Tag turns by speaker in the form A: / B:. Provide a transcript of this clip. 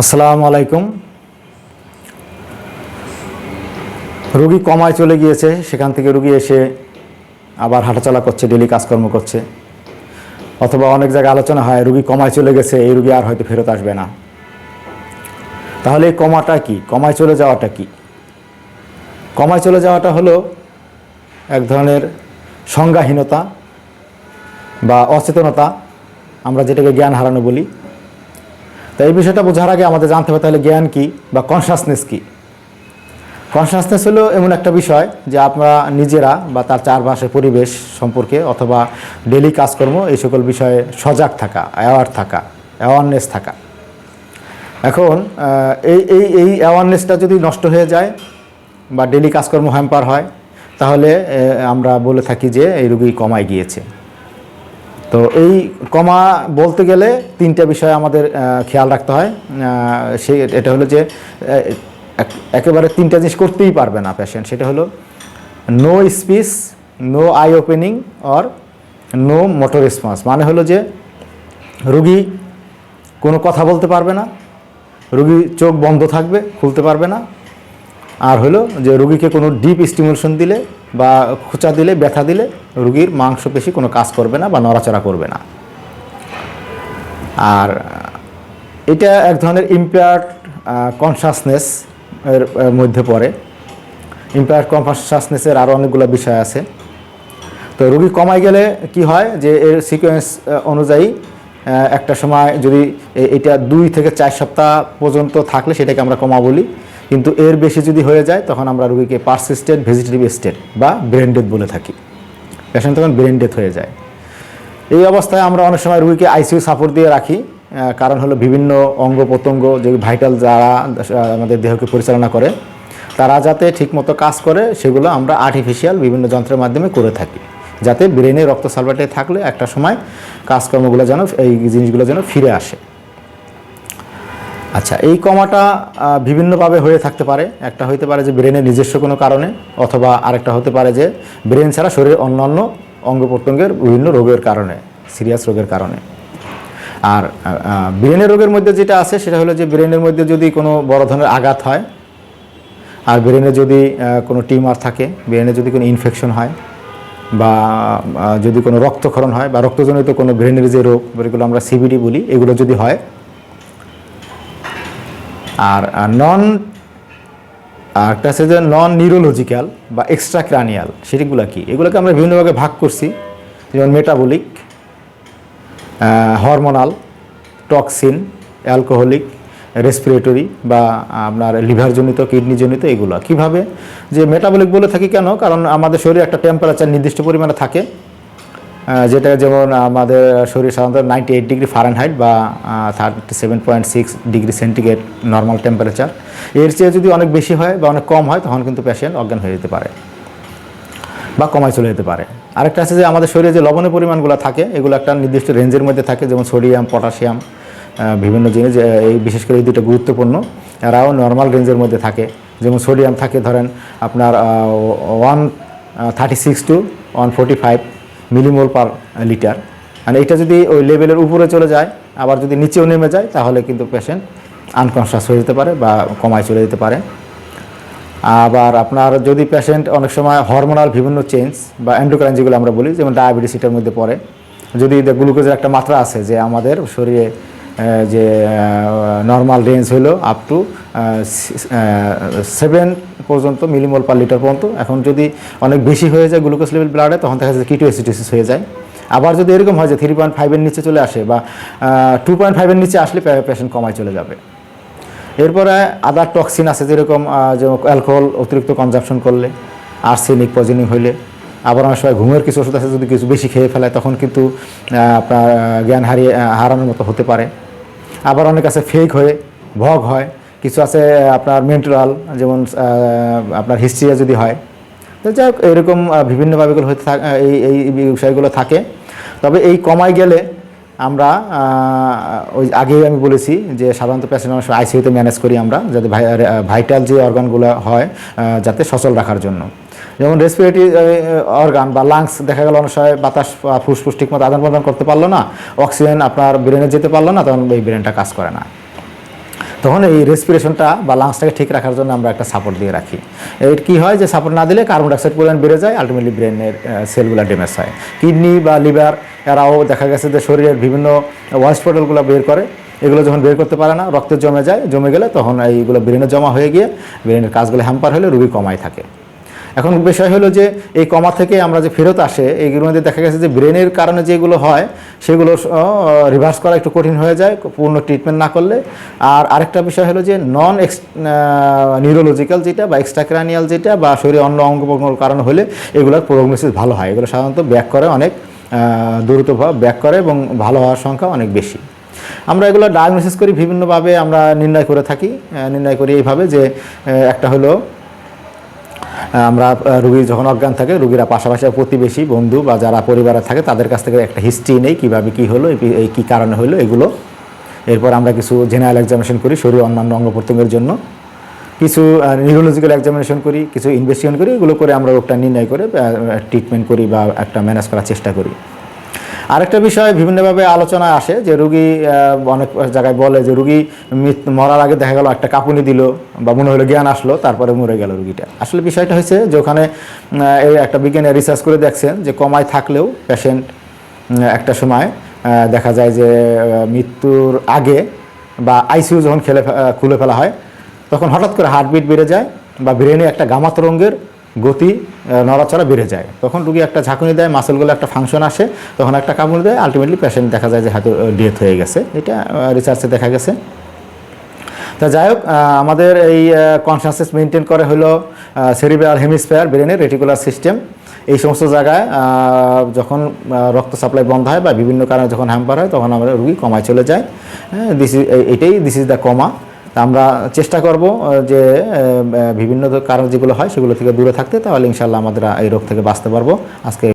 A: আসসালামু আলাইকুম। রুগী কমায় চলে গিয়েছে, সেখান থেকে রুগী এসে আবার হাঁটাচলা করছে ডেলি কাজকর্ম করছে। অথবা অনেক জায়গায় আলোচনা হয়, রুগী কমায় চলে গেছে, এই রুগী আর হয়তো ফেরত আসবে না। তাহলে এই কমাটা কি? কমায় চলে যাওয়াটা কি? কমায় চলে যাওয়াটা হলো এক ধরনের সংজ্ঞাহীনতা বা অচেতনতা, আমরা যেটাকে জ্ঞান হারানো বলি। তো এই বিষয়টা বোঝার আগে আমাদের জানতে হবে তাহলে জ্ঞান কি বা কনসাসনেস কি? কনসাসনেস হলো এমন একটা বিষয় যে আমরা নিজেরা বা তার চারপাশের পরিবেশ সম্পর্কে অথবা ডেলি কাজকর্ম এই সকল বিষয়ে সজাগ থাকা অ্যাওয়ার থাকা অ্যাওয়ারনেস থাকা। এখন এই এই এই অ্যাওয়ারনেসটা যদি নষ্ট হয়ে যায় বা ডেলি কাজকর্ম হ্যাম্পার হয়, তাহলে আমরা বলে থাকি যে এই রুগী কমায় গিয়েছে। তো এই কমা বলতে গেলে তিনটা বিষয় আমাদের খেয়াল রাখতে হয়। সেই এটা হলো যে এক- একেবারে তিনটা জিনিস করতেই পারবে না পেশেন্ট সেটা হলো no speech no eye opening or no motor response মানে হলো যে, রুগী কোনো কথা বলতে পারবে না, রুগী চোখ বন্ধ থাকবে, খুলতে পারবে না। আর হলো যে, রুগীকে কোনো ডিপ স্টিমুলেশন দিলে বা খোঁচা দিলে, ব্যথা দিলে রুগীর মাংসপেশি কোনো কাজ করবে না বা নড়াচড়া করবে না। আর এটা এক ধরনের ইম্পেয়ার্ড কনসাসনেস এর মধ্যে পড়ে। ইম্পেয়ার্ড কনসাসনেসের আরও অনেকগুলো বিষয় আছে। তো রুগী কমায় গেলে কি হয় যে, এর সিকোয়েন্স অনুযায়ী একটা সময় যদি এটা দুই থেকে চার সপ্তাহ পর্যন্ত থাকলে সেটাকে আমরা কমা বলি। কিন্তু এর বেশি যদি হয়ে যায়, তখন আমরা রুগীকে পারসিস্টেন্ট ভেজিটেটিভ স্টেট বা ব্রেন ডেথ বলে থাকি। পেশেন্ট তখন ব্রেন ডেথ হয়ে যায়। এই অবস্থায় আমরা অনেক সময় রুগীকে আইসিইউ সাপোর্ট দিয়ে রাখি কারণ হলো বিভিন্ন অঙ্গ প্রত্যঙ্গ, যে ভাইটাল যারা আমাদের দেহকে পরিচালনা করে, তারা যাতে ঠিকমতো কাজ করে, সেগুলো আমরা আর্টিফিশিয়াল বিভিন্ন যন্ত্রের মাধ্যমে করে থাকি। যাতে ব্রেনে রক্ত সালভাটে থাকলে একটা সময় কাজকর্মগুলো যেন, এই জিনিসগুলো যেন ফিরে আসে। আচ্ছা এই কমাটা বিভিন্নভাবে হয়ে থাকতে পারে। একটা হতে পারে যে ব্রেনের নিজস্ব কোনো কারণে, অথবা আরেকটা হতে পারে যে ব্রেন ছাড়া শরীরের অন্যান্য অঙ্গ প্রত্যঙ্গের বিভিন্ন রোগের কারণে, সিরিয়াস রোগের কারণে। আর ব্রেনের রোগের মধ্যে যেটা আছে, সেটা হলো যে ব্রেনের মধ্যে যদি কোনো বড় ধরনের আঘাত হয়, আর ব্রেনে যদি কোনো টিউমার থাকে, ব্রেনে যদি কোনো ইনফেকশন হয়, বা যদি কোনো রক্তক্ষরণ হয়, বা রক্তজনিত কোনো ব্রেনের যে রোগ, যেগুলো আমরা সিবিডি বলি, এগুলো যদি হয় আর নন একটা আছে যে নন নিউরোলজিক্যাল বা এক্সট্রা ক্রানিয়াল সেটিগুলো কি? এগুলোকে আমরা বিভিন্নভাবে ভাগ করছি, যেমন metabolic hormonal toxin alcoholic respiratory বা আপনার লিভারজনিত কিডনিজনিত এগুলো। কীভাবে? যে মেটাবলিক বলে থাকি কেন? কারণ আমাদের শরীরে একটা টেম্পারেচার নির্দিষ্ট পরিমাণে থাকে যেটা যেমন আমাদের শরীর সাধারণত নাইনটি এইট ডিগ্রি ফারেনহাইট বা thirty seven point six degree centigrade normal temperature এর চেয়ে যদি অনেক বেশি হয় বা অনেক কম হয়, তখন কিন্তু পেশেন্ট অজ্ঞান হয়ে যেতে পারে বা কমায় চলে যেতে পারে। আরেকটা আছে যে আমাদের শরীরে যে লবণের পরিমাণগুলো থাকে, এগুলো একটা নির্দিষ্ট রেঞ্জের মধ্যে থাকে, যেমন সোডিয়াম পটাশিয়াম বিভিন্ন জিনিস এই বিশেষ করে এই দুটো গুরুত্বপূর্ণ, এরাও নর্মাল রেঞ্জের মধ্যে থাকে। যেমন সোডিয়াম থাকে, ধরেন আপনার one thirty six to one forty five millimole per litre মানে এটা যদি ওই লেভেলের উপরে চলে যায়, আবার যদি নিচেও নেমে যায়, তাহলে কিন্তু পেশেন্ট আনকনশাস হয়ে যেতে পারে বা কমায় চলে যেতে পারে। আবার আপনার যদি পেশেন্ট অনেক সময় হরমোনাল বিভিন্ন চেঞ্জ বা এন্ডোক্রাইন যেগুলো আমরা বলি, যেমন ডায়াবেটিস এটার মধ্যে পড়ে, যদি গ্লুকোজের একটা মাত্রা আছে যে আমাদের শরীরে যে নর্মাল রেঞ্জ হলো আপ টু সেভেন পর্যন্ত মিলিমল পার লিটার পর্যন্ত। এখন যদি অনেক বেশি হয়ে যায় গ্লুকোজ লেভেল ব্লাডে তখন দেখা যাচ্ছে কিটো অ্যাসিডোসিস হয়ে যায়। আবার যদি এরকম হয় যে থ্রি পয়েন্ট ফাইভের নিচে চলে আসে বা টু পয়েন্ট ফাইভের নিচে আসলে পেশেন্ট কমায় চলে যাবে। এরপরে আদার টক্সিন আছে, যেরকম অ্যালকোহল অতিরিক্ত কনজাপশন করলে আর্সেনিক পয়জনিং হইলে। আবার অনেক সময় ঘুমের কিছু ওষুধ আছে, যদি কিছু বেশি খেয়ে ফেলায়, তখন কিন্তু আপনার জ্ঞান হারিয়ে হারানোর মতো হতে পারে। আবার অনেক আছে ফেক হয়ে, ভগ হয়। কিছু আছে, আপনার মেন্টাল যেমন আপনার হিস্ট্রিয়া যদি হয়। তো যাই হোক, এরকম বিভিন্নভাবে এগুলো হতে থাক- এই এই বিষয়গুলো থাকে। তবে এই কমায় গেলে আমরা ওই আগেই আমি বলেছি যে সাধারণত পেশেন্ট অনেক সময় আইসিইউতে ম্যানেজ করি আমরা, যাতে ভাইটাল যে অর্গানগুলো হয় যাতে সচল রাখার জন্য। যেমন রেসপিরেটরি অর্গান বা লাংস দেখা গেল অনেক সময় বাতাস ফুসফুস ঠিকমতো আদান প্রদান করতে পারল না অক্সিজেন আপনার ব্রেনে যেতে পারল না, তখন এই ব্রেনটা কাজ করে না। তখন এই রেসপিরেশনটা বা লাংসটাকে ঠিক রাখার জন্য আমরা একটা সাপোর্ট দিয়ে রাখি। এর কি হয় যে সাপোর্ট না দিলে কার্বন ডাইঅক্সাইড পরিমাণ বেড়ে যায় আলটিমেটলি ব্রেনের সেলগুলো ড্যামেজ হয়। কিডনি বা লিভার এরাও দেখা গেছে যে শরীরের বিভিন্ন ওয়াস্ট প্রোডাক্টগুলো বের করে। এগুলো যখন বের করতে পারে না, রক্তে জমে যায়, জমে গেলে তখন এইগুলো ব্রেনে জমা হয়ে গিয়ে ব্রেনের কাজগুলো হ্যাম্পার হলে রুগী কমায় থাকে। এখন বিষয় হলো যে এই কমা থেকে আমরা যে ফেরত আসে এইগুলোর মধ্যে দেখা গেছে যে ব্রেনের কারণে যেগুলো হয়, সেগুলো রিভার্স করা একটু কঠিন হয়ে যায়, পূর্ণ ট্রিটমেন্ট না করলে। আর আরেকটা বিষয় হলো যে নন এক্স নিউরোলজিক্যাল যেটা বা এক্সট্রাক্রানিয়াল যেটা বা শরীরে অন্য অঙ্গ প্রত্যঙ্গের কারণ হলে এগুলোর প্রোগনোসিস ভালো হয়। এগুলো সাধারণত ব্যাক করে অনেক দ্রুত ব্যাক করে এবং ভালো হওয়ার সংখ্যা অনেক বেশি। আমরা এগুলো ডায়াগনোসিস করি, বিভিন্নভাবে আমরা নির্ণয় করে থাকি নির্ণয় করি এইভাবে যে একটা হলো আমরা রুগী যখন অজ্ঞান থাকে, রুগীরা পাশাপাশি প্রতিবেশী, বন্ধু বা যারা পরিবারে থাকে, তাদের কাছ থেকে একটা হিস্ট্রি নেই কীভাবে কী হলো, এই- কী কারণে হলো এগুলো। এরপর আমরা কিছু জেনারেল এক্সামিনেশন করি শরীর অন্যান্য অঙ্গ প্রত্যঙ্গের জন্য। কিছু নিউরোলজিক্যাল এক্সামিনেশন করি, কিছু ইনভেস্টিগেশন করি, এগুলো করে আমরা রোগটা নির্ণয় করে ট্রিটমেন্ট করি বা একটা ম্যানেজ করার চেষ্টা করি। আরেকটা বিষয় বিভিন্নভাবে আলোচনা আসে যে রুগী অনেক জায়গায় বলে যে রুগী মরার আগে দেখা গেল একটা কাঁপুনি দিল বা মনে হলো জ্ঞান আসলো, তারপরে মরে গেল রুগীটা। আসলে বিষয়টা হয়েছে যে ওখানে এই একটা বিজ্ঞানী রিসার্চ করে দেখছেন যে কমায় থাকলেও পেশেন্ট একটা সময় দেখা যায় যে মৃত্যুর আগে বা আইসিইউ যখন খেলে খুলে ফেলা হয়, তখন হঠাৎ করে হার্টবিট বেড়ে যায় বা ব্রেনে একটা গামা তরঙ্গের গতি নড়াচড়া বেড়ে যায়। তখন রুগী একটা ঝাঁকুনি দেয় মাসেলগুলো একটা ফাংশন আসে, তখন একটা কামড় দেয় আলটিমেটলি পেশেন্ট দেখা যায় যে হয়তো ডেথ হয়ে গেছে। এটা রিসার্চে দেখা গেছে। তা যাই হোক আমাদের এই কনসাসনেস মেনটেন করে হলো সেরিব্রাল হেমিস্ফেয়ার ব্রেনের রেটিকুলার সিস্টেম এই সমস্ত জায়গায় যখন রক্ত সাপ্লাই বন্ধ হয় বা বিভিন্ন কারণে যখন হ্যাম্পার হয়, তখন আমরা রুগী কমায় চলে যায়। হ্যাঁ দিস ইজ এটাই দিস ইজ দ্য কমা আমরা চেষ্টা করব যে বিভিন্ন কারণ যেগুলো হয় সেগুলো থেকে দূরে থাকতে, তাহলে ইনশাল্লাহ আমরা এই রোগ থেকে বাঁচতে পারব। আজকে